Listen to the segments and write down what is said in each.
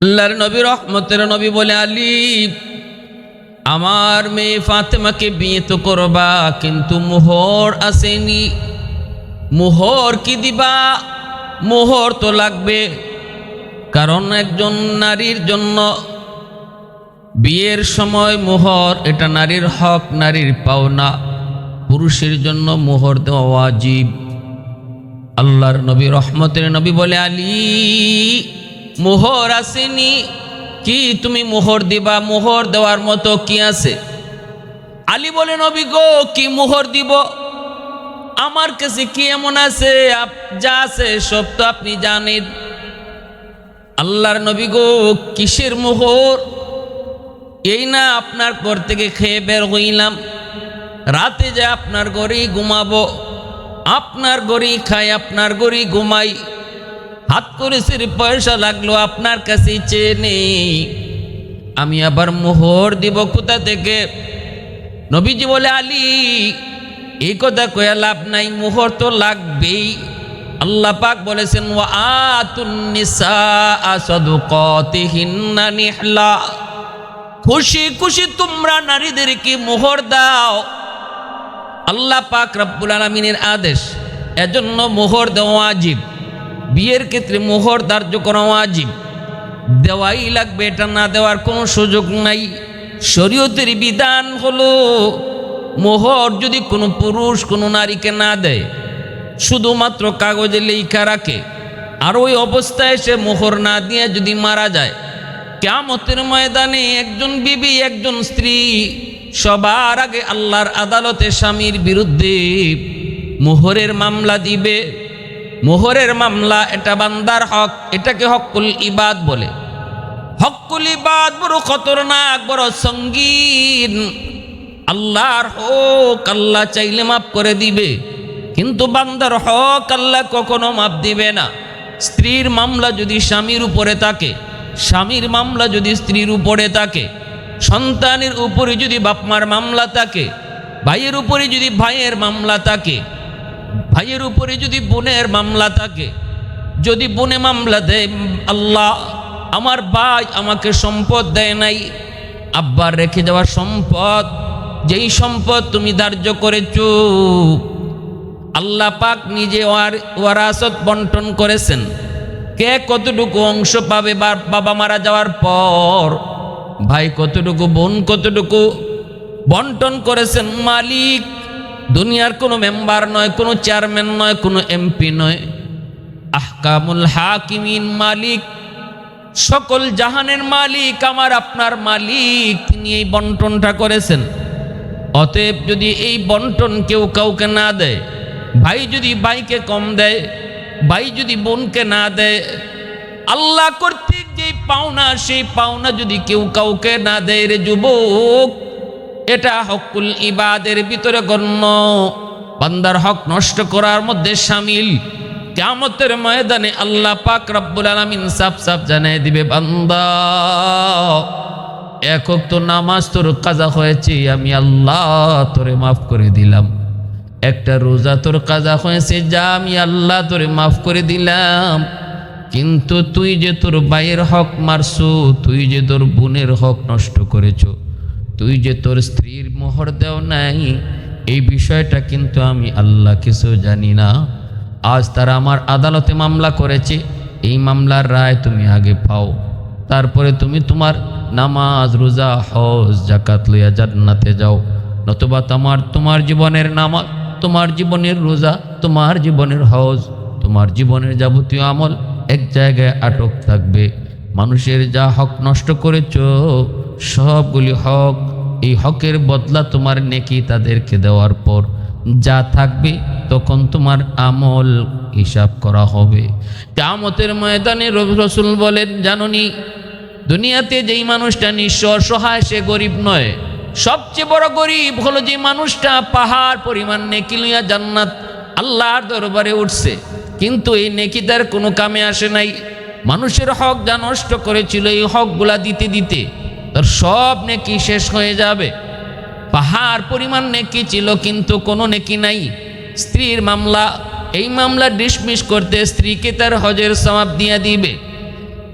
আল্লাহর নবী, রহমতের নবী বলে, আলী, আমার মেয়ে ফাতেমাকে বিয়ে তো করবা, কিন্তু মোহর আসেনি। মোহর কি দিবা? মোহর তো লাগবে। কারণ একজন নারীর জন্য বিয়ের সময় মোহর, এটা নারীর হক, নারীর পাওনা। পুরুষের জন্য মোহর দেওয়া ওয়াজিব। আল্লাহর নবী, রহমতের নবী বলে, আলী মোহর আসেনি? কি তুমি মোহর দিবা? মোহর দেওয়ার মতো কি আছে? আলী বলে, নবী গো, কি মোহর দিব? আমার কাছে কি এমন আছে? যা আছে, সব তো আপনি জানেন। আল্লাহর নবী গো, কিসের মোহর? এই না আপনার ঘর থেকে খেয়ে বের হইলাম। রাতে যে আপনার ঘরেই ঘুমাবো, আপনার ঘরেই খাই, আপনার ঘরেই ঘুমাই। হাত করে সির পয়সা লাগল আপনার কাছে চেয়ে নেই আমি আবার মোহর দিব কোথা থেকে? নবীজি বলে, আলী, এই কথা কয়া লাভ নাই, মোহর তো লাগবেই। আল্লাহ পাক বলেছেন, ওয়া আতুন নিসা সাদুকাতিহিন্না খুশি খুশি তোমরা নারীদেরকে মোহর দাও। আল্লাহ পাক রব্বুল আলমিনের আদেশ, এজন্য মোহর দেওয়া আজীব বিয়ের ক্ষেত্রে মোহর ধার্য করা আজীব দেওয়াই লাগবে, এটা না দেওয়ার কোনো সুযোগ নাই। শরীয়তের বিধান হলো, মোহর যদি কোনো পুরুষ কোনো নারীকে না দেয়, শুধুমাত্র কাগজে লেখা রাখে, আর ওই অবস্থায় সে মোহর না দিয়ে যদি মারা যায় কেমতের ময়দানে একজন বিবি, একজন স্ত্রী, সবার আগে আল্লাহর আদালতে স্বামীর বিরুদ্ধে মোহরের মামলা দিবে। মোহরের মামলা, এটা বান্দার হক, এটাকে হকুল ইবাদ বলে। হকুল ইবাদ বড় খতরনাক, বড় সঙ্গীন। আল্লাহর হক আল্লাহ চাইলে মাফ করে দিবে, কিন্তু বান্দার হক আল্লাহ কখনো মাফ দিবে না। স্ত্রীর মামলা যদি স্বামীর উপরে থাকে, স্বামীর মামলা যদি স্ত্রীর উপরে থাকে, সন্তানের উপরে যদি বাপমার মামলা থাকে, ভাইয়ের উপরে যদি ভাইয়ের মামলা থাকে ভাইয়ের উপরে যদি বোনের মামলা থাকে, যদি বোনে মামলা দেয়, আল্লাহ আমার ভাই আমাকে সম্পদ দেয় নাই, আব্বার রেখে যাওয়া সম্পদ, যেই সম্পদ তুমি ধার্য করেছ, আল্লাহ পাক নিজে ওয়ার, ওয়ারাসত বন্টন করেছেন। কে কতটুকু অংশ পাবে বাবা মারা যাওয়ার পর, ভাই কতটুকু, বোন কতটুকু বন্টন করেছেন, মালিক দুনিয়ার কোনো মেম্বার নয়, কোনো চেয়ারম্যান নয়, কোনো এমপি নয়। আহকামুল হাকিমিন মালিক, সকল জাহানের মালিক, আমার আপনার মালিক তিনি এই বন্টনটা করেছেন। অতএব যদি এই বন্টন কেউ কাউকে না দেয়, ভাই যদি ভাইকে কম দেয়, ভাই যদি বোনকে না দেয়, আল্লাহ কর্তৃক যেই পাওনা, সেই পাওনা যদি কেউ কাউকে না দেয় রে যুবক এটা হকুল ইবাদের ভিতরে গণ্য। বান্দার হক নষ্ট করার মধ্যে সামিল। কেমতের ময়দানে আল্লাহ পাক রব্বুল আলমিন সাফ সাফ জানাই দিবে, বান্দা। একক তো নামাজ তোর কাজা হয়েছে, আমি আল্লাহ তোরে মাফ করে দিলাম। একটা রোজা তোর কাজা হয়েছে, যা আমি আল্লাহ তোরে মাফ করে দিলাম। কিন্তু তুই যে তোর ভাইয়ের হক মারছু, তুই যে তোর বোনের হক নষ্ট করেছ তুই যে তোর স্ত্রীর মোহর দেও নাই, এই বিষয়টা কিন্তু আমি আল্লাহ কিছু জানি না। আজ তারা আমার আদালতে মামলা করেছে, এই মামলার রায় তুমি আগে পাও। তারপরে তুমি তোমার নামাজ, রোজা, হজ জাকাত লইয়া জান্নাতে যাও। নতুবা তোমার তোমার জীবনের নামাজ তোমার জীবনের রোজা, তোমার জীবনের হজ, তোমার জীবনের যাবতীয় আমল এক জায়গায় আটক থাকবে। মানুষের যা হক নষ্ট করেছ, সবগুলি হক এই হকের বদলা তোমার নেকি তাদেরকে দেওয়ার পর যা থাকবে তখন তোমার আমল হিসাব করা হবে। কামতের ময়দানে রসুল বলেন, জাননি, দুনিয়াতে যেই মানুষটা নিঃস্ব অসহায়, সে গরিব নয়। সবচেয়ে বড় গরিব হলো যে মানুষটা পাহাড় পরিমাণ নেকি লইয়া জান্নাত আল্লাহর দরবারে উঠছে। কিন্তু এই নেকি তার কোনো কামে আসে নাই। মানুষের হক যা নষ্ট করেছিল, এই হকগুলা দিতে দিতে তার সব নেকি শেষ হয়ে যাবে। পাহাড় পরিমাণ নেকি ছিল, কিন্তু কোনো নেকি নাই। স্ত্রীর মামলা, এই মামলা ডিসমিস করতে স্ত্রীকে তার হজের সমাপ দিয়ে দিবে।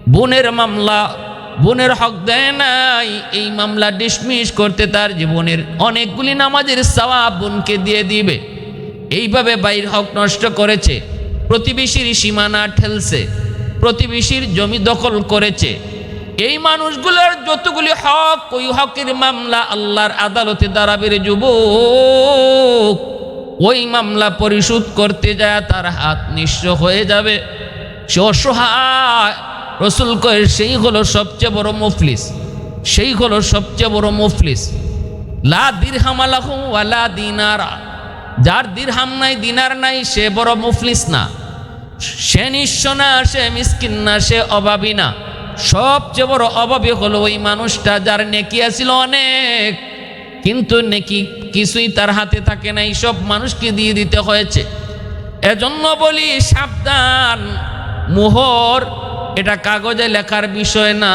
বোনের মামলা, বোনের হক দেয় নাই। এই মামলা ডিসমিস করতে তার জীবনের অনেকগুলি নামাজের সওয়াব বোনকে দিয়ে দিবে। এইভাবে বাইর হক নষ্ট করেছে। প্রতিবেশীর সীমানা ঠেলছে। প্রতিবেশীর জমি দখল করেছে। এই মানুষগুলোর যতগুলি হক, ওই হকের মামলা আল্লাহর আদালতে দাঁড়াবে রে যুবক। ওই মামলা পরিশোধ করতে যায়, তার হাত নিঃস্ব হয়ে যাবে। সে অসহায়। রসুল কয়ে, সেই হলো সবচেয়ে বড় মুফলিস। সেই হলো সবচেয়ে বড় মুফলিস। লা দিরহামালাহু ওয়ালা দিনারা। যার দিরহাম নাই, দিনার নাই, সে বড় মুফলিস না। সে নিঃস্ব না, সে মিসকিন না, সে অভাবী না। সবচেয়ে বড় অভাবী হলো ওই মানুষটা যার নেকি আছিল অনেক। কিন্তু নেকি কিছুই তার হাতে থাকে নাই সব মানুষকে দিয়ে দিতে হয়েছে। এজন্য বলি সাবধান। মোহর, এটা কাগজে লেখার বিষয় না।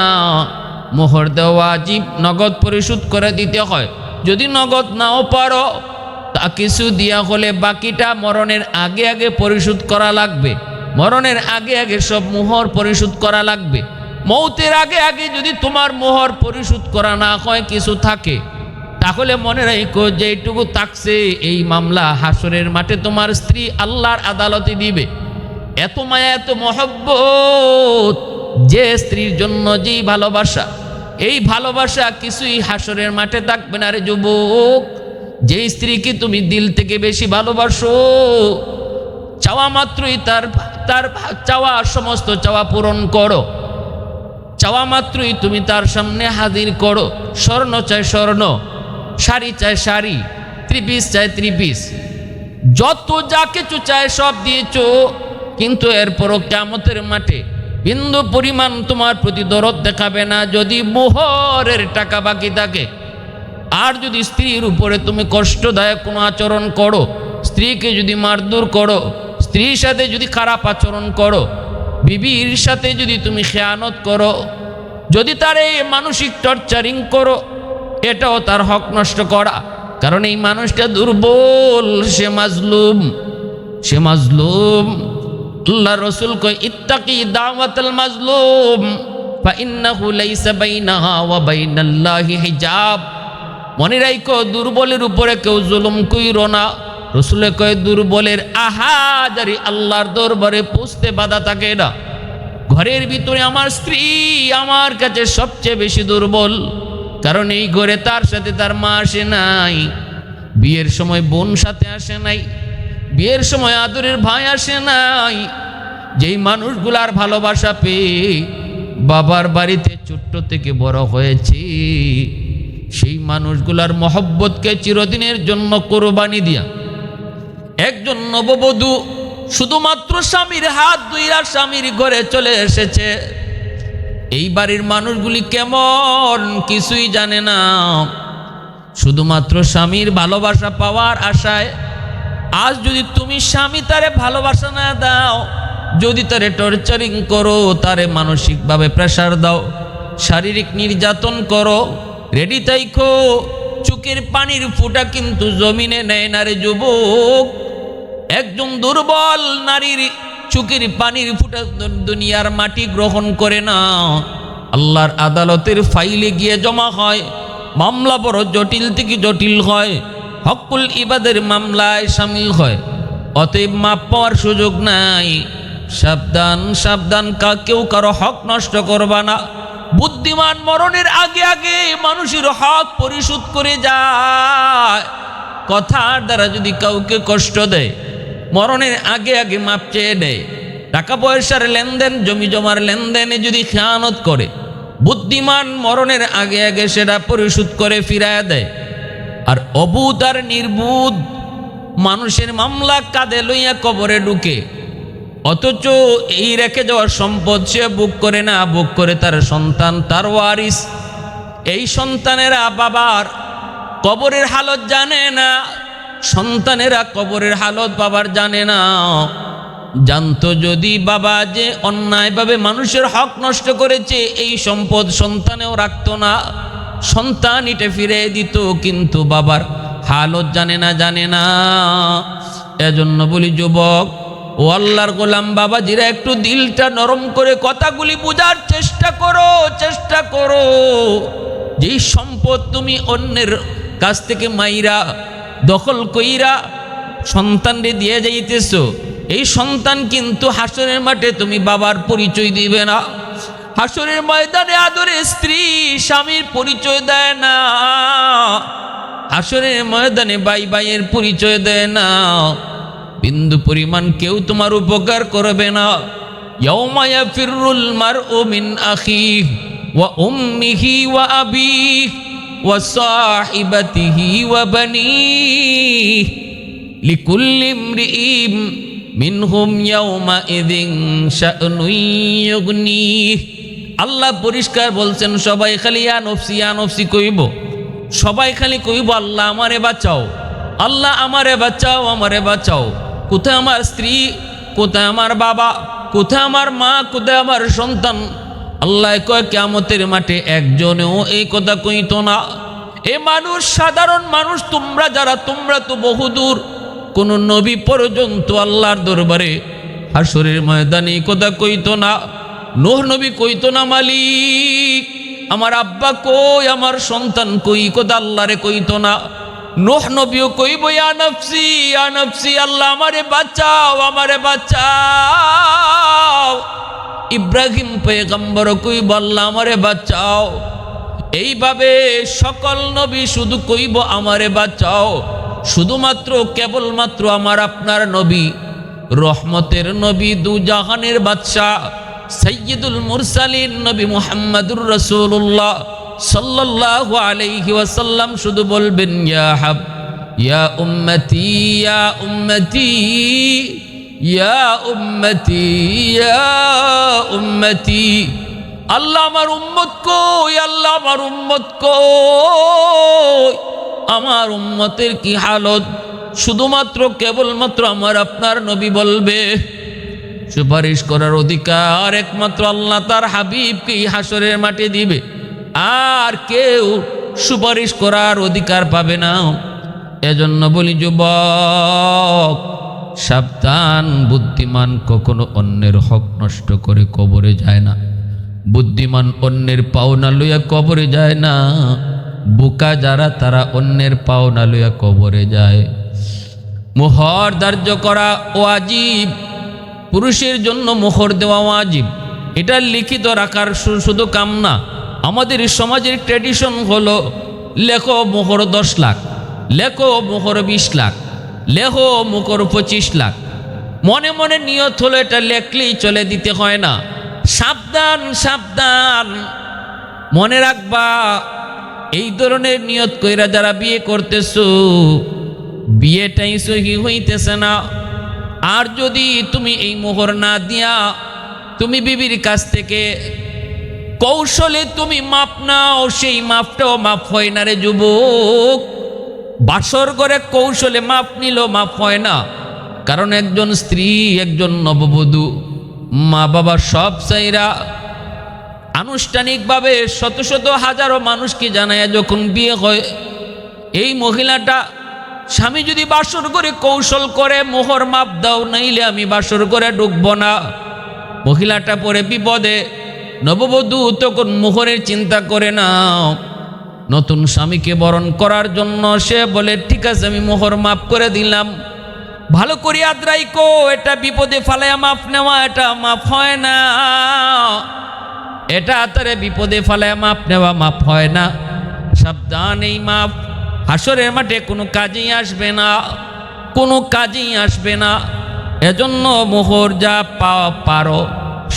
মোহর দেওয়া জীব নগদ পরিশোধ করে দিতে হয়। যদি নগদ নাও পারো, তা কিছু দিয়া হলে বাকিটা মরণের আগে আগে পরিশোধ করা লাগবে। মরণের আগে আগে সব মোহর পরিশোধ করা লাগবে। মৌতের আগে আগে যদি তোমার মোহর পরিশোধ করা না হয়, কিছু থাকে। তাহলে মনে রাখো যে এইটুকু তাকছে এই মামলা। হাসরের মাঠে তোমার স্ত্রী আল্লাহর আদালতে দিবে। এত মায়া, এত মহব্বত, যে স্ত্রীর জন্য যেই ভালোবাসা। এই ভালোবাসা কিছুই হাসরের মাঠে থাকবে না রে যুবক। যে স্ত্রীকে তুমি দিল থেকে বেশি ভালোবাসো, চাওয়া মাত্রই তার তার চাওয়া সমস্ত চাওয়া পূরণ করো। চাওয়া মাত্রই তুমি তার সামনে হাজির করো। স্বর্ণ চাই স্বর্ণ, শাড়ি চায় শাড়ি, ত্রিপিস চায় ত্রিপিস। যত যা কিছু চায় সব দিয়েছ, কিন্তু এরপরও কেমতের মাঠে বিন্দু পরিমাণ তোমার প্রতি দরদ দেখাবে না। যদি মোহরের টাকা বাকি থাকে, আর যদি স্ত্রীর উপরে তুমি কষ্টদায়ক কোনো আচরণ করো, স্ত্রীকে যদি মারধর করো, স্ত্রীর সাথে যদি খারাপ আচরণ করো বিবির সাথে যদি তুমি খেয়ানত করো, যদি তার এই মানসিক টর্চারিং করো, এটাও তার হক নষ্ট করা। কারণ এই মানুষটা দুর্বল, সে মাজলুম সে মাজলুম। আল্লাহ রসুল কয়, ইত্তাকি দাওয়াতাল মাজলুম, ফাইন্নাহু লাইসা বাইনাহা ওয়া বাইনাল্লাহি হিজাব। মনে রাখো দুর্বলের উপরে কেউ জুলুম কইরো না। রসুলে কয়ে, দুর্বলের আহাজারি আল্লাহর দরবারে পুষতে বাধা থাকে না। ঘরের ভিতরে আমার স্ত্রী আমার কাছে সবচেয়ে বেশি দুর্বল, কারণ এই ঘরে তার সাথে তার মা আসে নাই, বিয়ের সময় বোন সাথে আসে নাই, বিয়ের সময় আদরের ভাই আসে নাই। যেই মানুষগুলার ভালোবাসা পেয়ে বাবার বাড়িতে ছোট্ট থেকে বড় হয়েছে, সেই মানুষগুলার মহব্বতকে চিরদিনের জন্য কোরবানি দিয়া একজন নববধূ শুধুমাত্র স্বামীর হাত দুইরা স্বামীর ঘরে চলে এসেছে। এই বাড়ির মানুষগুলি কেমন কিছুই জানে না। শুধুমাত্র স্বামীর ভালোবাসা পাওয়ার আশায় আজ যদি তুমি স্বামী তারে ভালোবাসা না দাও, যদি তারে টর্চারিং করো, তারে মানসিকভাবে প্রেশার দাও, শারীরিক নির্যাতন করো রেডি তাইখো চুকের পানির ফুটা কিন্তু জমিনে নেয় না রে যুবক। একজন দুর্বল নারীর চুকের পানির ফুটা দুনিয়ার মাটি গ্রহণ করে না। আল্লাহর আদালতের ফাইলে গিয়ে জমা হয়, মামলা বড় জটিল থেকে জটিল হয়, হকুল ইবাদের মামলায় সামিল হয়। অতএব মাপ পাওয়ার সুযোগ নাই। সাবধান সাবধান, কা কেউ কারও হক নষ্ট করবা না। বুদ্ধিমান মরণের আগে আগে মানুষের হক পরিশোধ করে যায়। কথার দ্বারা যদি কাউকে কষ্ট দেয় মরণের আগে আগে মাপ চেয়ে দেয় টাকা পয়সার লেনদেন, জমি জমার লেনদেনে যদি খেয়ানত করে, বুদ্ধিমান মরণের আগে আগে সেটা পরিশোধ করে ফিরায় দেয়। আর অবুধ আর নির্বুধ মানুষের মামলা কাঁধে লইয়া কবরে ঢুকে। অথচ এই রেখে যাওয়ার সম্পদ সে বুক করে না বুক করে তার সন্তান, তার ওয়ারিস। এই সন্তানেরা বাবার কবরের হালত জানে না সন্তানেরা কবরের হালত বাবার জানে না। জানতো যদি বাবা যে অন্যায়ভাবে মানুষের হক নষ্ট করেছে, এই সম্পদ সন্তানেও রাখতো না। সন্তান ইটে ফিরে দিত, কিন্তু বাবার হালত জানে না জানে না। এজন্য বলি, যুবক, ও আল্লাহর গোলাম বাবাজিরা, একটু দিলটা নরম করে কথাগুলি বোঝার চেষ্টা করো চেষ্টা করো। যেই সম্পদ তুমি অন্যের কাছ থেকে মাইরা দখল কইরা সন্তানরে দিয়ে যাইতেছ। এই সন্তান কিন্তু হাসনের মাঠে তুমি বাবার পরিচয় দিবে না। হাসরের ময়দানে আদরে স্ত্রী স্বামীর পরিচয় দেয় না। হাসরের ময়দানে বাই বাইয়ের পরিচয় দেয় না। বিন্দু পরিমাণ কেউ তোমার উপকার করবে না। ইয়াউমা ইয়াফিরুল মারউ মিন আখিহি ওয়া উম্মিহি ওয়া আবিহি। ওয়া বানিহি লিকুল্লি ইমরিইম মিনহুম ইয়াউমাইযিন শা'নুন ইউগনিহি আল্লাহ পরিষ্কার বলছেন, সবাই খালি ইয়া নফসি ইয়া নফসি কইব। সবাই খালি কইব, আল্লাহ আমারে বাঁচাও। আল্লাহ আমারে বাঁচাও আমারে বাঁচাও। কোথায় আমার স্ত্রী, কোথায় আমার বাবা, কোথায় আমার মা, কোথায় আমার সন্তান আল্লাহ কয় কেমতের মাঠে একজনেও এই কথা কইত না। এ মানুষ, সাধারণ মানুষ, তোমরা যারা, তোমরা তো বহুদূর। কোন নবী পর্যন্ত আল্লাহর দরবারে হাসরের ময়দানে কথা কইতো না। নোহ নবী কইতো না, মালিক, আমার আব্বা কই, আমার সন্তান কই কথা আল্লাহরে কইতো না। নোহ নবীও কইব, ইয়া নফসি ইয়া নফসি, আল্লাহ আমারে বাঁচাও আমারে বাঁচাও। ইব্রাহিম পেগম্বর কইব আল্লাহ আমারে বাঁচাও। এইভাবে সকল নবী শুধু কইব, আমারে বাঁচাও। শুধুমাত্র, কেবলমাত্র আমার আপনার নবী। রহমতের নবী দু জাহানের বাদশাহ সৈয়দুল মুরসালিন নবী মুহাম্মাদুর রসুল্লাহ সাল্লাল্লাহু আলাইহি ওয়াসাল্লাম শুধু বলবেন, ইয়া হাব, ইয়া উম্মতি ইয়া উম্মতি। ইয়া উম্মতি ইয়া উম্মতি। আল্লাহ আমার উম্মত কই? আল্লাহ আমার উম্মত কই? আমার উম্মতের কি হালত? শুধুমাত্র, কেবলমাত্র আমার আপনার নবী বলবে। সুপারিশ করার অধিকার একমাত্র আল্লাহ তার হাবিবকে হাসরের মাঠে দিবে। আর কেউ সুপারিশ করার অধিকার পাবে না। এজন্য বলি, যুবক সাবধান, বুদ্ধিমান, কখনো অন্যের হক নষ্ট করে কবরে যায় না। বুদ্ধিমান অন্যের পাওনা লইয়া কবরে যায় না। বোকা যারা, তারা অন্যের পাওনা লইয়া কবরে যায়। মোহর ধার্য করা ও আজীব পুরুষের জন্য মোহর দেওয়া ওয়াজিব। এটা লিখিত রাখার শুধু কাম না। আমাদের সমাজের ট্র্যাডিশন হলো, লেখো মোহর দশ লাখ, লেখো মোহর বিশ লাখ। লেখো মোহর পঁচিশ লাখ। মনে মনে নিয়ত হলো এটা লেখলেই চলে, দিতে হয় না। সাবধান সাবধান। মনে রাখবা, এই ধরনের নিয়ত কইরা যারা বিয়ে করতেছো, বিয়েটাই সহি হইতেছে না। আর যদি তুমি এই মোহর না দিয়া, তুমি বিবির কাছ থেকে কৌশলে তুমি মাপ নাও, সেই মাপটাও মাপ হয় না রে যুবক। বাসর করে কৌশলে মাপ নিল, মাপ হয় না। কারণ একজন স্ত্রী, একজন নববধূ, মা বাবা সব চাইরা আনুষ্ঠানিকভাবে শত শত হাজারো মানুষকে জানায় যখন বিয়ে হয়, এই মহিলাটা স্বামী যদি বাসর করে কৌশল করে, মোহর মাপ দাও, নাইলে আমি বাসর করে ঢুকবো না। মহিলাটা পরে বিপদে, নববধূ তখন মোহরের চিন্তা করে না নতুন স্বামীকে বরণ করার জন্য সে বলে, ঠিক আছে, আমি মোহর মাপ করে দিলাম। ভালো করে আদ্রাই কো, এটা বিপদে ফালাইয়া মাফ নেওয়া, এটা মাফ হয় না। এটা তারে বিপদে ফালাইয়া মাফ নেওয়া, মাফ হয় না। সাবধান এই মাপ হাসরের মাঠে কোনো কাজেই আসবে না, কোনো কাজেই আসবে না। এজন্য মোহর যা পাওয়া পারো।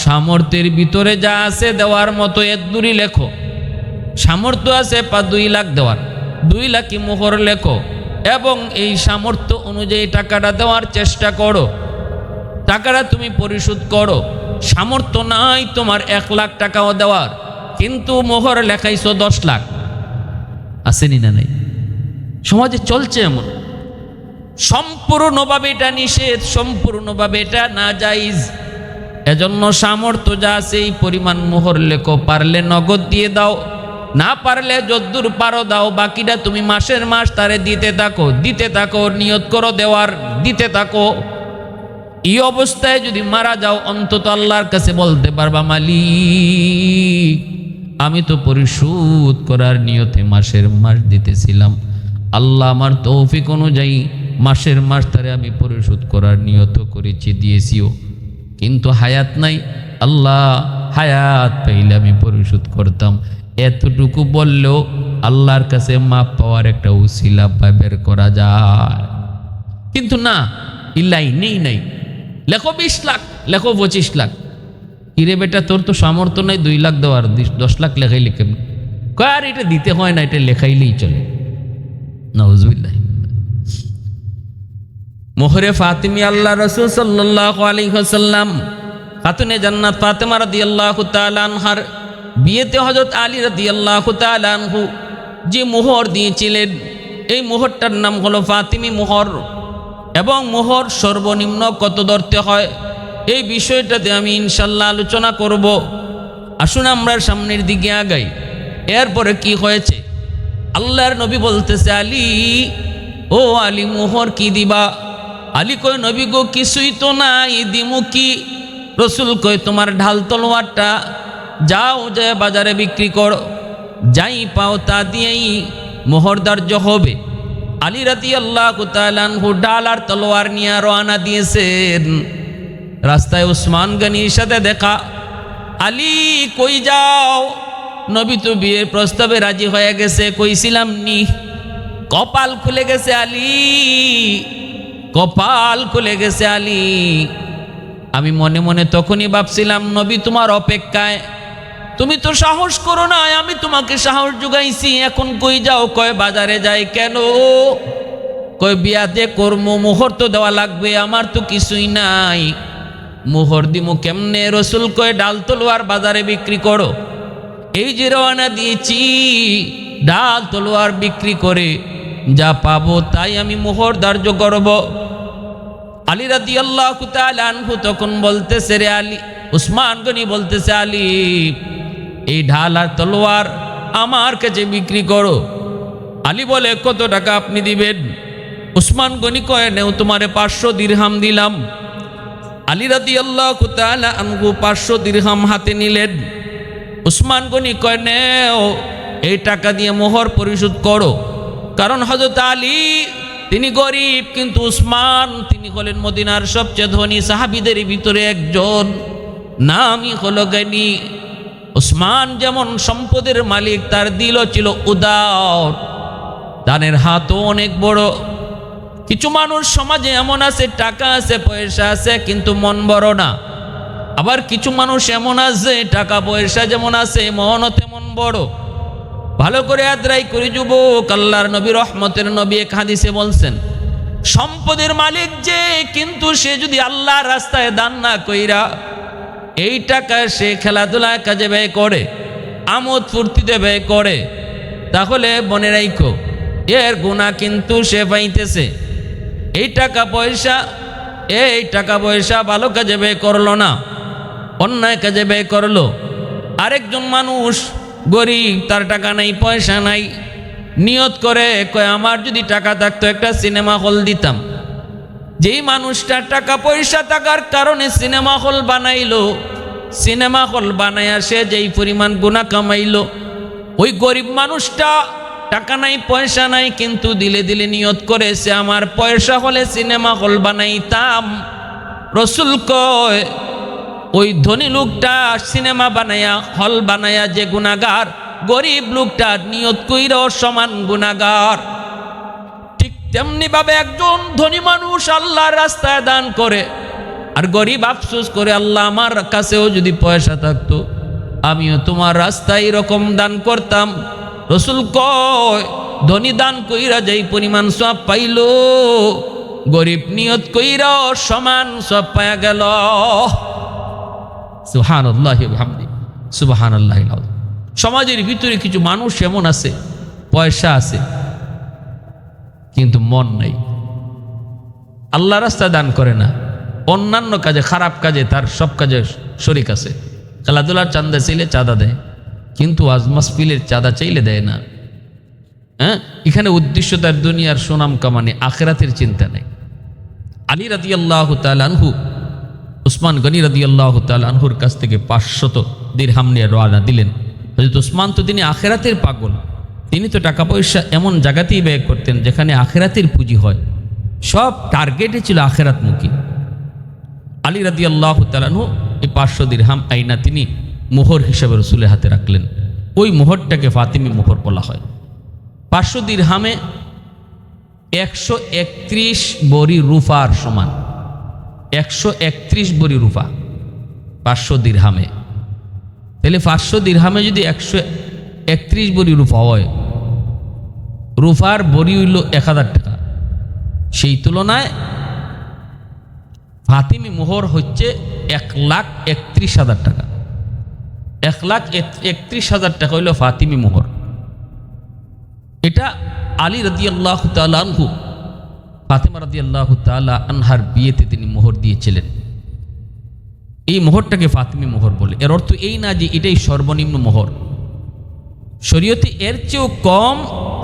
সামর্থ্যের ভিতরে যা আছে দেওয়ার মতো এর দূরই লেখো। সামর্থ্য আছে পা দুই লাখ দেওয়ার। দুই লাখই মোহর লেখো। এবং এই সামর্থ্য অনুযায়ী টাকাটা দেওয়ার চেষ্টা করো। টাকাটা তুমি পরিশোধ করো। সামর্থ্য নাই তোমার এক লাখ টাকাও দেওয়ার। কিন্তু মোহর লেখাইছো দশ লাখ। আসেনি না নাই? সমাজে চলছে এমন। সম্পূর্ণভাবে এটা নিষেধ, সম্পূর্ণভাবে এটা না যাইজ এজন্য সামর্থ্য যা এই পরিমাণ মোহর লেখো। পারলে নগদ দিয়ে দাও। না পারলে যদ্দূর পারো দাও, বাকিটা তুমি মাসের মাস তারে দিতে থাকো দিতে থাকো নিয়ত করো দেওয়ার, দিতে থাকো। এই অবস্থায় যদি মারা যাও, অন্তত আল্লাহর কাছে বলতে পারবা, মালিক, আমি তো পরিশোধ করার নিয়তে মাসের মাস দিতেছিলাম। আল্লাহ আমার তৌফিক অনুযায়ী মাসের মাস তারে আমি পরিশোধ করার নিয়ত করেছি, দিয়েছিও। কিন্তু হায়াত নাই, আল্লাহ হায়াত পাইলে আমি পরিশোধ করতাম। এতটুকু বললেও আল্লাহর কাছে মাপ পাওয়ার একটা উসিলা বা বের করা যায়। কিন্তু না, ইল্লাই নেই, নাই। লেখো বিশ লাখ, লেখো পঁচিশ লাখ। কিরে বেটা, তোর তো সামর্থ্য নাই, দুই লাখ দেওয়ার দশ লাখ লেখাইলে কেমন? আর, এটা দিতে হয় না, এটা লেখাইলেই চলে। নজবিল্লাহ মোহরে ফাতিমি আল্লাহ রসুল সাল্লাহ আলী হাসাল্লাম খাতুনে জান্নাত ফাতেমা রাদি আল্লাহ তালানহার বিয়েতে হজরত আলী রাদি আল্লাহ তালানহু যে মোহর দিয়েছিলেন, এই মোহরটার নাম হলো ফাতিমি মোহর। এবং মোহর সর্বনিম্ন কত ধরতে হয়, এই বিষয়টাতে আমি ইনশাল্লাহ আলোচনা করব। আসুন আমরা সামনের দিকে আগাই। এরপরে কি হয়েছে? আল্লাহর নবী বলতেছে, আলী, ও আলী, মোহর কি দিবা? আলী কয়, নবী গো, কিছুই তো নাই, দিমু কি? রসুল কয়, তোমার ঢাল তলোয়ারটা যাও যে বাজারে বিক্রি করো। যাই পাও তা দিয়েই মোহর ধার্য হবে। আলী রাতি আল্লাহ কুতালানহু ডাল আর তলোয়ার নিয়ে রওনা দিয়েছেন। রাস্তায় উসমান গনির সাথে দেখা। আলী, কই যাও? নবী তো বিয়ের প্রস্তাবে রাজি হয়ে গেছে, কইছিলাম নি। কপাল খুলে গেছে আলী। কপাল খুলে গেছে আলী। আমি মনে মনে তখনই ভাবছিলাম, নবী তোমার অপেক্ষায়। তুমি তো সাহস করো না আমি তোমাকে সাহস যোগাইছি, এখন কই যাও, কয় বাজারে যাই কেন? কয় বিয়াতে কর্ম মোহর তো দেওয়া লাগবে, আমার তো কিছুই নাই। মোহর দিমু কেমনে? রসুল কয়, ডাল তলোয়ার বাজারে বিক্রি করো। এই যে রওনা দিয়েছি, ডাল তলোয়ার বিক্রি করে যা পাবো, তাই আমি মোহর ধার্য করব। আলী রাদি আল্লাহ আনহু তখন বলতেছে রে আলী, উসমান গনি বলতেছে, আলী এই ঢাল আর তলোয়ার আমার কাছে বিক্রি করো। আলী বলে, কত টাকা আপনি দিবেন? উসমান গনি কয়ে, নেও তোমারে পাঁচশো দিরহাম দিলাম। আলী রাদি আল্লাহ আনহু পাঁচশো দিরহাম হাতে নিলেন। উসমান গনি কয়, নেও, এই টাকা দিয়ে মোহর পরিশোধ করো। কারণ হজরত আলী, তিনি গরিব, কিন্তু উসমান, তিনি হলেন মদিনার সবচেয়ে ধনী সাহাবিদের ভিতরে একজন। নামই হলো জ্ঞানী উসমান যেমন সম্পদের মালিক, তার দিল ছিল উদার। দানের হাতও অনেক বড়। কিছু মানুষ সমাজে এমন আছে, টাকা আছে, পয়সা আছে, কিন্তু মন বড় না। আবার কিছু মানুষ এমন আছে, টাকা, পয়সা যেমন আছে, মনও তেমন বড়। ভালো করে আদ্রাই করে যুবক, আল্লাহর নবী, রহমতের নবী এক হাদিসে বলছেন, সম্পদের মালিক যে, কিন্তু সে যদি আল্লাহর রাস্তায় দান না কইরা এই টাকা সে খেলাধুলায় কাজে ব্যয় করে, আমোদ ফুর্তিতে ব্যয় করে। তাহলে মনে রাইখো, এর গুণা কিন্তু সে পাইতেছে। এই টাকা পয়সা, এই টাকা পয়সা ভালো কাজে ব্যয় করল না, অন্যায় কাজে ব্যয় করল। আরেকজন মানুষ গরিব, তার টাকা নাই, পয়সা নাই, নিয়ত করে কয়, আমার যদি টাকা থাকতো, একটা সিনেমা হল দিতাম। যেই মানুষটা টাকা পয়সা থাকার কারণে সিনেমা হল বানাইলো সিনেমা হল বানাইয়া সে যেই পরিমাণ গুণা কামাইলো, ওই গরিব মানুষটা টাকা নাই, পয়সা নাই, কিন্তু দিলে দিলে নিয়ত করে সে আমার পয়সা হলে সিনেমা হল বানাইতাম। রসুল কয়, ওই ধনী লোকটা সিনেমা বানায়া, হল বানায়া যে গুণাগার গরিব লোকটা নিয়ত কইর সমান গুণাগার ঠিক তেমনি ভাবে একজন ধনী মানুষ আল্লাহর রাস্তায় দান করে আর গরিব আফসোস করে আল্লাহ আমার কাছেও যদি পয়সা থাকতো, আমিও তোমার রাস্তায় এরকম দান করতাম। রসুল কয়, ধনী দান কইরা যেই পরিমাণ সব পাইল, গরিব নিয়ত কইরাও সমান সব পায়া গেল। সুহান আল্লাহ হামদি সুবাহান আল্লাহ সমাজের ভিতরে কিছু মানুষ এমন আছে, পয়সা আছে, কিন্তু মন নেই। আল্লাহ রাস্তা দান করে না। অন্যান্য কাজে, খারাপ কাজে তার সব কাজে শরিক আছে। খেলাধুলার চান্দা চাইলে চাঁদা দেয়, কিন্তু আজ মাসফিলের চাঁদা চাইলে দেয় না। হ্যাঁ? এখানে উদ্দেশ্য তার দুনিয়ার সুনাম কামানে, আখেরাতের চিন্তা নেই। আলী রাদি আল্লাহ আনহু, উসমান গনি রাদি আল্লাহ আনহুর কাছ থেকে পাঁচশত দিরহাম নিয়ে রওনা দিলেন। হজরত উসমান তো তিনি আখেরাতের পাগল, তিনি তো টাকা পয়সা এমন জায়গাতেই ব্যয় করতেন যেখানে আখেরাতের পুঁজি হয়। সব টার্গেটে ছিল আখেরাতমুখী। আলী রাদি আল্লাহ তালানহু এই পাঁচশো দিরহাম আইনা তিনি মোহর হিসাবে রসুলের হাতে রাখলেন। ওই মোহরটাকে ফাতিমি মোহর বলা হয়। পাঁচশো দিরহামে একশো একত্রিশ বড়ি রুফার সমান। একশো একত্রিশ বড়ি রুফা পাঁচশো দিরহামে। তাহলে পাঁচশো দিরহামে যদি একশো একত্রিশ বড়ি রুফা হয়, রুফার বড়ি হইল এক হাজার টাকা। সেই তুলনায় ফাতিমি মোহর হচ্ছে এক লাখ একত্রিশ হাজার টাকা। এক লাখ একত্রিশ হাজার টাকা হইল ফাতিমি মোহর। এটা আলী রদি আল্লাহ আনহু, ফাতেমা রদি আল্লাহ তালা আনহার বিয়েতে তিনি মোহর দিয়েছিলেন। এই মোহরটাকে ফাতিমি মোহর বলে। এর অর্থ এই না যে এটাই সর্বনিম্ন মোহর। শরীয়তে এর চেয়েও কম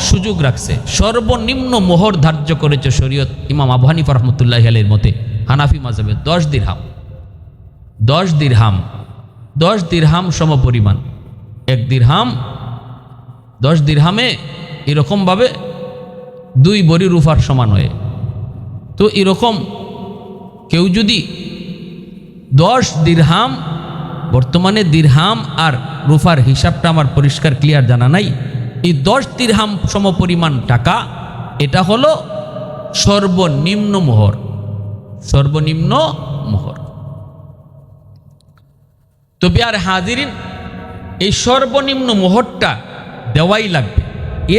সুযোগ রাখছে। সর্বনিম্ন মোহর ধার্য করেছে শরীয়ত ইমাম আবু হানিফা রহমতুল্লাহ আলের মতে। হানাফি মাজাবে দশ দিরহাম। দশ দিরহাম দশ দিরহাম সম পরিমাণ এক দিরহাম, দশ দিরহামে এরকমভাবে দুই বড়ি রুফার সমান হয়ে। তো এরকম কেউ যদি দশ দিরহাম, বর্তমানে দিরহাম আর রুফার হিসাবটা আমার পরিষ্কার ক্লিয়ার জানা নাই, এই দশ দিরহাম সমপরিমাণ টাকা, এটা হলো সর্বনিম্ন মোহর। সর্বনিম্ন মোহর। তো বিয়ার হাজিরিন, এই সর্বনিম্ন মোহরটা দেওয়াই লাগবে।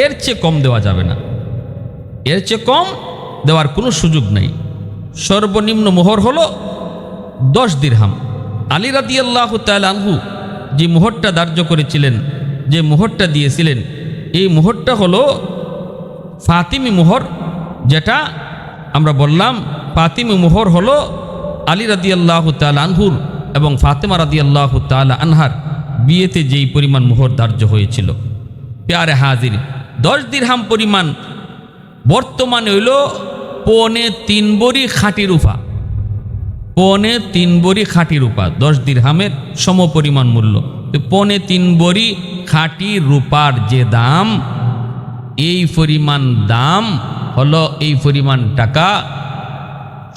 এর চেয়ে কম দেওয়া যাবে না। এর চেয়ে কম দেওয়ার কোনো সুযোগ নাই। সর্বনিম্ন মোহর হলো দশ দিরহাম। আলী রাদি আল্লাহ আনহু যে মোহরটা ধার্য করেছিলেন, যে মোহরটা দিয়েছিলেন, এই মোহরটা হলো ফাতিমি মোহর, যেটা আমরা বললাম ফাতিমি মোহর হলো আলী রাদি আল্লাহ আনহুর এবং ফাতেমা রাদি আল্লাহ আনহার বিয়েতে যেই পরিমাণ মোহর ধার্য হয়েছিল। পেয়ারে হাজির। দশ দিরহাম পরিমাণ। বর্তমানে হইল পৌনে তিন বড়ি খাঁটি রূপা পৌনে তিন বড়ি খাঁটি রূপা। দশ দিরহামের সম পরিমাণ মূল্য। পৌনে তিন বড়ি খাঁটি রূপার যে দাম, এই পরিমাণ দাম হলো এই পরিমাণ টাকা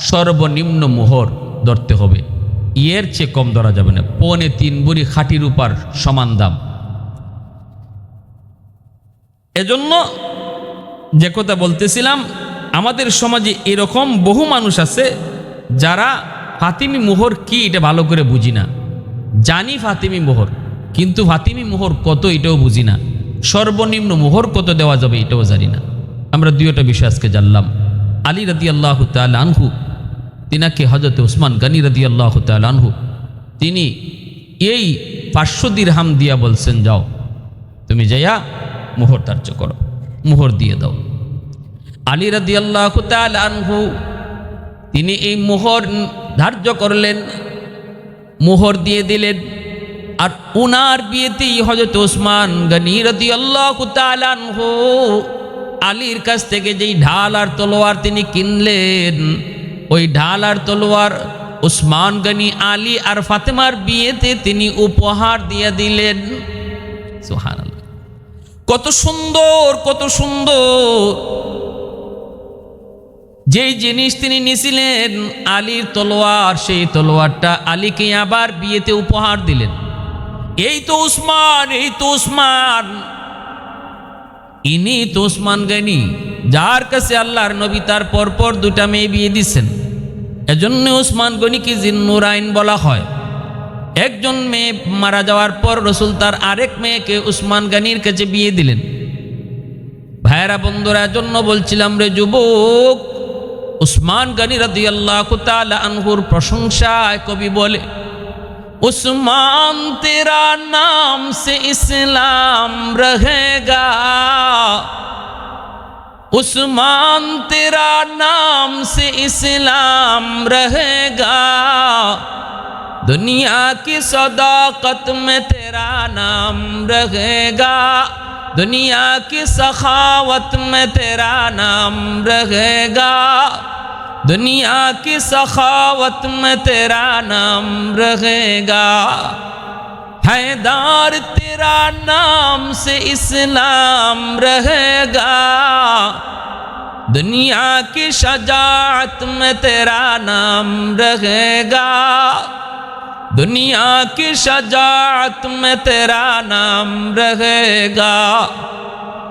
সর্বনিম্ন মোহর ধরতে হবে। ইয়ের চেয়ে কম ধরা যাবে না। পৌনে তিন বড়ি খাঁটি রূপার সমান দাম। এজন্য যে কথা বলতেছিলাম, আমাদের সমাজে এরকম বহু মানুষ আছে যারা ফাতিমি মোহর কি এটা ভালো করে বুঝি না। জানি ফাতিমি মোহর, কিন্তু ফাতিমি মোহর কত এটাও বুঝি না। সর্বনিম্ন মোহর কত দেওয়া যাবে এটাও জানি না। আমরা দুইটা বিষয় আজকে জানলাম। আলী রাদি আল্লাহ তাল আনহু তিনাকে হজরত উসমান গানি রাদি আল্লাহ আনহু, তিনি এই পাঁচশো দিরহাম দিয়া বলছেন, যাও, তুমি যাইয়া মোহর ধার্য করো, মোহর দিয়ে দাও। আলী রাদি আল্লাহ আনহু, তিনি এই মোহর ধার্য করলেন, মোহর দিয়ে দিলেন। আর উনার বিয়েতেই হজরত ওসমান গনি রদি আল্লাহ আনহু আলীর কাছ থেকে যেই ঢাল আর তলোয়ার তিনি কিনলেন ওই ঢাল আর তলোয়ার উসমান গনি আলী আর ফাতেমার বিয়েতে তিনি উপহার দিয়ে দিলেন। কত সুন্দর কত সুন্দর। যেই জিনিস তিনি নিছিলেন, আলীর তলোয়ার, সেই তলোয়ারটা আলীকে আবার বিয়েতে উপহার দিলেন। এই তো উসমান, এই তো উসমান। ইনি তো উসমান গানি, যার কাছে আল্লাহর নবী তার পরপর দুটা মেয়ে বিয়ে দিচ্ছেন এজন্য উসমান গনিকে জিন্নুরাইন বলা হয়। একজন মেয়ে মারা যাওয়ার পর রসুল তার আরেক মেয়েকে উসমান গানির কাছে বিয়ে দিলেন। ভাইয়েরা, বন্ধুরা জন্য বলছিলাম রে যুবক উসমান গানি রাদি আল্লাহ আনহুর প্রশংসায় কবি বলে عثمان تیرا نام سے اسلام رہے گا۔ عثمان تیرا نام سے اسلام رہے گا۔ دنیا کی صداقت میں تیرا نام رہے گا۔ دنیا کی سخاوت میں تیرا نام رہے گا۔ دنیا کی سخاوت میں تیرا نام رہے گا۔ ہے دار تیرا نام سے اسلام رہے گا۔ دنیا کی شجاعت میں تیرا نام رہے گا۔ دنیا کی شجاعت میں تیرا نام رہے گا۔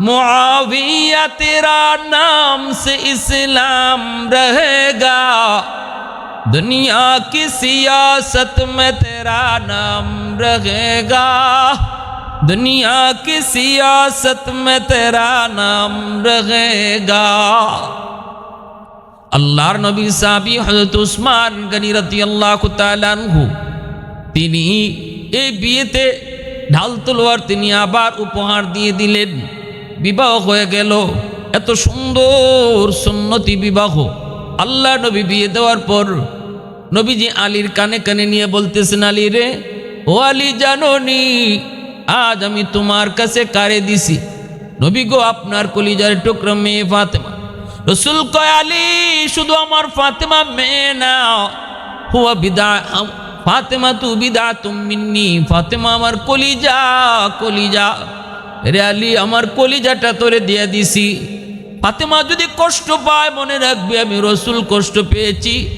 معاویہ تیرا نام سے اسلام رہے گا دنیا کی سیاست میں تیرا نام رہے گا دنیا کی سیاست میں تیرا نام رہے گا আল্লাহর নবী সাহাবি হজরত উসমান গনি রতি আল্লাহ তালানহু তিনি এই বিয়েতে ঢাল তলোয়ার তিনি আবার উপহার দিয়ে দিলেন বিবাহ হয়ে গেল। এত সুন্দর সুন্নতি বিবাহ। আল্লাহ নবী বিয়ে দেওয়ার পর নবীজি আলীর কানে কানে নিয়ে বলতেছেন, আলী রে, ও আলী জাননি, আজ আমি তোমার কাছে কারে দিছি? নবী গো, আপনার কলিজার টুকরো মেয়ে ফাতেমা। রসুল কয়, আলী, শুধু আমার ফাতেমা মেয়ে না, হুয়া বিদা ফাতেমা তু বিদা তুমি ফাতেমা আমার কলিজা কলিজা। রে আলী, আমার কলিজাটা তোরে দিয়ে দিছি। ফাতেমা যদি কষ্ট পায়, মনে রাখবে আমি রসুল কষ্ট পেয়েছি।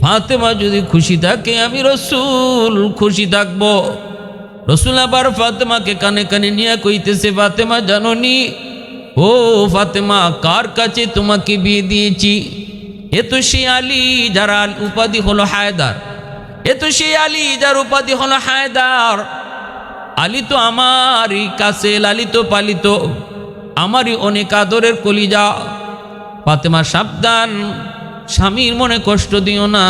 ফাতেমা যদি খুশি থাকে, আমি রসুল খুশি থাকব। রসুল আবার ফাতেমাকে কানে কানে নিয়ে কইতেছে, ফাতেমা, জাননি? ও ফাতেমা, কার কাছে তোমাকে বিয়ে দিয়েছি? এ তো সে আলী, যার উপাধি হলো হায়দার। এ তো সে আলী, যার উপাধি হলো হায়দার। আলী তো আমারই কাছে, লালিত পালিত, আমারই অনেক আদরের কলিজা। ফাতেমা, সাবধান, স্বামীর মনে কষ্ট দিও না।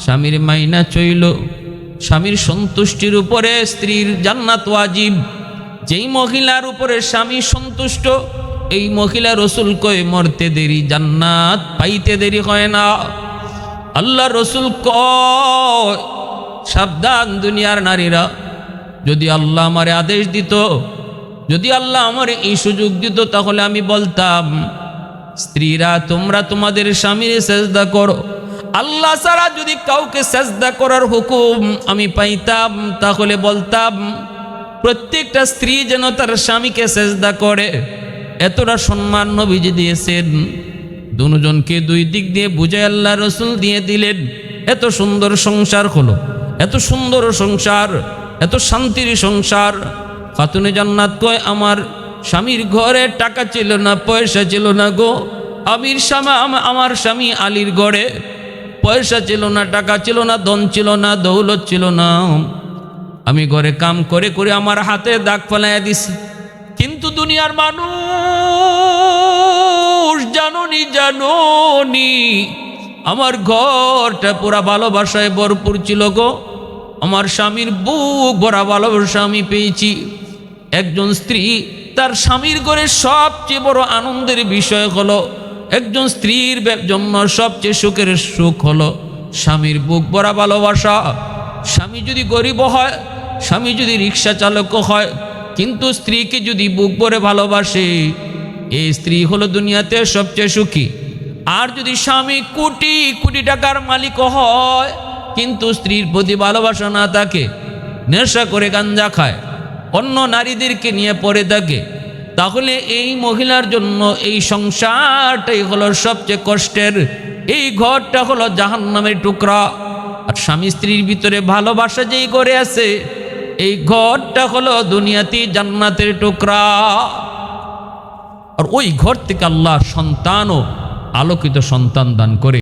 স্বামীর মাইনা চইল, স্বামীর সন্তুষ্টির উপরে স্ত্রীর জান্নাত ওয়াজিব। যেই মহিলার উপরে স্বামী সন্তুষ্ট, এই মহিলা রসুল কয়, মরতে দেরি, জান্নাত পাইতে দেরি হয় না। আল্লাহ রসুল কয়, সাবধান দুনিয়ার নারীরা। যদি আল্লাহ আমারে আদেশ দিত, যদি আল্লাহ আমার এই সুযোগ দিত, তাহলে আমি বলতাম, স্ত্রীরা, তোমরা তোমাদের স্বামীর সেজদা করো। আল্লাহ ছাড়া যদি কাউকে সেজদা করার হুকুম আমি পাইতাম, তাহলে বলতাম, প্রত্যেকটা স্ত্রী যেন তার স্বামীকে সেজদা করে। এতটা সম্মান নবীজি দিয়েছেন। দুজনকে দুই দিক দিয়ে বুঝে আল্লাহ রসুল দিয়ে দিলেন। এত সুন্দর সংসার হলো, এত সুন্দর সংসার। এত শান্তির সংসার। খাতুনে জান্নাত কয়, আমার স্বামীর ঘরে টাকা ছিল না, পয়সা ছিল না গো। আমির স্বামী আমার স্বামী আলীর ঘরে পয়সা ছিল না, টাকা ছিল না, ধন ছিল না, দৌলত ছিল না। আমি ঘরে কাম করে করে আমার হাতে দাগ ফেলাইয়া দিছি। কিন্তু দুনিয়ার মানুষ জাননি জাননি। আমার ঘরটা পুরা ভালোবাসায় ভরপুর ছিল গো। আমার স্বামীর বুক ভরা ভালোবাসা আমি পেয়েছি। একজন স্ত্রী, তার স্বামীর ঘরে সবচেয়ে বড় আনন্দের বিষয় হলো, একজন স্ত্রীর জন্য সবচেয়ে সুখের সুখ হলো স্বামীর বুক ভরা ভালোবাসা। স্বামী যদি গরিব হয়, স্বামী যদি রিক্সা চালক হয়, কিন্তু স্ত্রীকে যদি বুক ভরে ভালোবাসে এই স্ত্রী হলো দুনিয়াতে সবচেয়ে সুখী। আর যদি স্বামী কোটি কোটি টাকার মালিক হয় কিন্তু স্ত্রীর প্রতি ভালোবাসা না থাকে, নেশা করে গাঞ্জা খায়, অন্য নারীদেরকে নিয়ে পড়ে থাকে, তাহলে এই মহিলার জন্য এই সংসারটাই হলো সবচেয়ে কষ্টের, এই ঘরটা হলো জাহান্নামের টুকরা। আর স্বামী স্ত্রীর ভিতরে ভালোবাসা যেই করে আছে, এই ঘরটা হলো দুনিয়াতে জান্নাতের টুকরা। আর ওই ঘর থেকে আল্লাহ সন্তানও আলোকিত সন্তান দান করে।